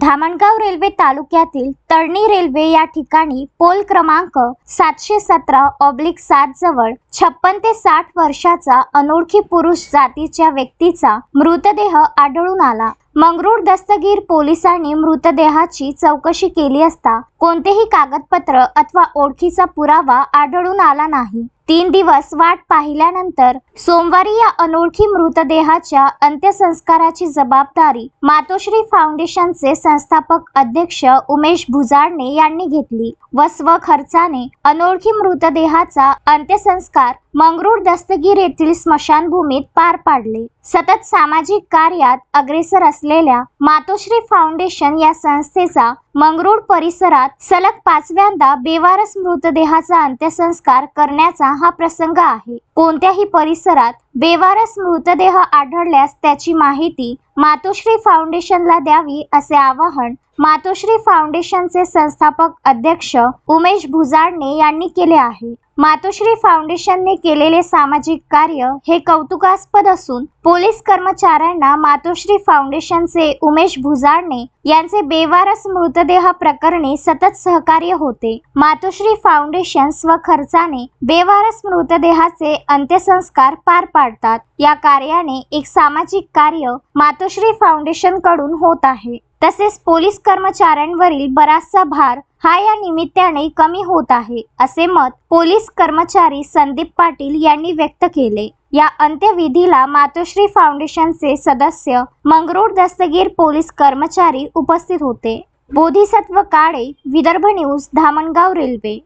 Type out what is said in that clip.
Dhamangaon railway तालुक्यातील Talni railway या ठिकाणी पोल क्रमांक सातशे सतरा ऑब्लिक सात जवळ छप्पन ते साठ वर्षाचा अनोळखी पुरुष जातीच्या व्यक्तीचा मृतदेह आढळून आला. मंगरूळ दस्तगीर पोलिसांनी मृतदेहाची चौकशी केली असता कोणतेही कागदपत्र अथवा ओळखीचा पुरावा आढळून आला नाही. तीन दिवस वाट पाहिल्यानंतर सोमवारी या अनोळखी मृतदेहाच्या अंत्यसंस्काराची जबाबदारी मातोश्री फाउंडेशनचे संस्थापक अध्यक्ष उमेश भुजाडणे यांनी घेतली व स्वखर्चाने अनोळखी मृतदेहाचा अंत्यसंस्कार मंगरूळ दस्तगीर येथील स्मशानभूमीत पार पाडले. सतत सामाजिक कार्यात अग्रेसर असलेल्या मातोश्री फाउंडेशन या संस्थेचा मंगरूळ परिसरात सलग पाचव्यांदा बेवारस मृतदेहाचा अंत्यसंस्कार करण्याचा हा प्रसंग आहे. कोणत्याही परिसरात बेवारस मृतदेह आढळल्यास त्याची माहिती मातोश्री फाउंडेशनला द्यावी असे आवाहन मातोश्री फाउंडेशनचे संस्थापक अध्यक्ष उमेश भुजाडणे यांनी केले आहे. मातोश्री फाउंडेशनने केलेले सामाजिक कार्य हे कौतुकास्पद असून पोलीस कर्मचाऱ्यांना मातोश्री फाउंडेशनचे उमेश भुजाडणे यांचे बेवारस मृतदेह प्रकरणी सतत सहकार्य होते. मातोश्री फाउंडेशन स्वखर्चाने बेवारस मृतदेहाचे अंत्यसंस्कार पार पाडतात. या कार्याने एक सामाजिक कार्य मातोश्री फाउंडेशनकडून होत आहे. तसेच पोलीस कर्मचाऱ्यांवरील बराचसा भार हा या निमित्ताने कमी होत आहे असे मत पोलीस कर्मचारी संदीप पाटील यांनी व्यक्त केले. या अंत्यविधीला मातोश्री फाउंडेशनचे सदस्य मंगरूळ दस्तगीर पोलीस कर्मचारी उपस्थित होते. Bodhisattva Kale Vidarbha news Dhamangaon railway.